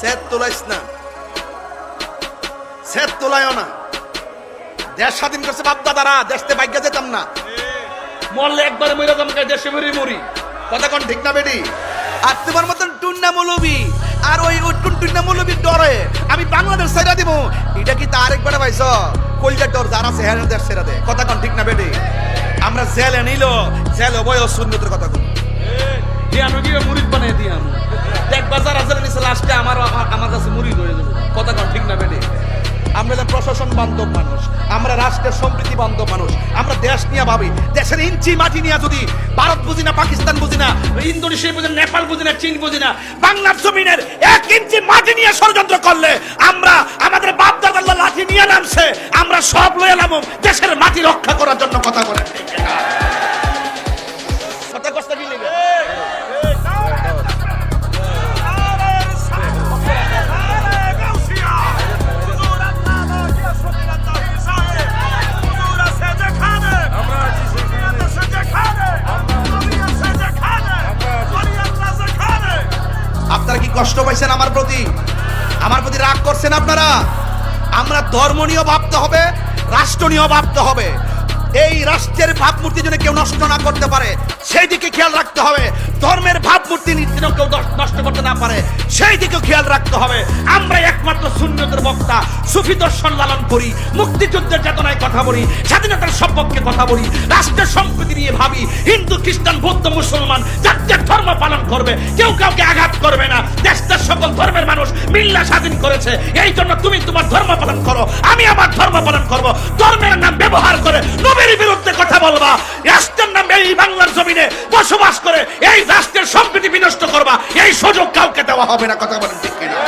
সেত তোলাইস না। তোলায়ও না। দেশ স্বাধীন করছে বাপ দাদারা দেশতে ভাগ্য যেতাম না। মরলে একবারে মরে দেশে মরি মরি। কথা কোন ঠিক না বেডি আর তোমার মতন টুন্না মৌলবি, আর ওই টুন টুন্না মৌলবির ডরে, আমি বাংলাদেশ ছেড়ে দিব। এটা কি তার একবারে পাইছ কলজার ডর যারা দেশ ছেড়ে দে। কথা কোন ঠিক না বেডি আমরা জেলে নিল, জেলে বয় সুন্নতের কথা কোন প্রশাসন বান্ধব মানুষ, আমরা রাষ্ট্রের সমৃদ্ধি বান্ধব মানুষ, আমরা দেশ নিয়ে ভাবি। দেশের ইঞ্চি মাটি নিয়ে যদি ভারত বুঝি না, পাকিস্তান বুঝি না, ইন্দোনেশিয়া বুঝি না, নেপাল বুঝি না, চীন বুঝি না, বাংলার জমিনের এক ইঞ্চি মাটি নিয়ে ষড়যন্ত্র করলে আমরা আমাদের বাপ দাদার লাঠি নিয়ে নামছে, আমরা সব লয়ে নামো দেশের মাটি রক্ষা করার জন্য কথা বলেন কষ্ট পাইছেন আমার প্রতি? আমার প্রতি রাগ করছেন আপনারা? আমরা ধর্ম নিয়েও ভাবতে হবে রাষ্ট্র নিয়েও ভাবতে হবে। এই রাষ্ট্রের ভাবমূর্তি যেন কেউ নষ্ট না করতে পারে সেই দিকে খেয়াল রাখতে হবে। ধর্মের ভাবমূর্তি যেন কেউ নষ্ট করতে না পারে সেই দিকে খেয়াল রাখতে হবে। আমরা শূন্যতের বক্তা, সুফি দর্শন লালন করি, মুক্তিযুদ্ধের চেতনায় কথা বলি, স্বাধীনতার সপক্ষে কথা বলি, রাষ্ট্রের সম্প্রীতি নিয়ে ভাবি, হিন্দু, খ্রিস্টান, বৌদ্ধ, মুসলমান যার ধর্ম পালন করবে, কেউ কাউকে আঘাত করবে না, দেশটার সকল ধর্মের মানুষ মিল্লা স্বাধীন করেছে, এই জন্য তুমি তোমার ধর্ম পালন করো, আমি আমার ধর্ম পালন করব, ধর্মের নাম ব্যবহার করে নবীর বিরুদ্ধে কথা বলবা, রাষ্ট্রের নাম এই বাংলার জমিনে বসবাস করে, এই রাষ্ট্রের সম্প্রীতি বিনষ্ট করবা, এই সুযোগ কাউকে দেওয়া হবে না, কথা বলেন ঠিক কিনা?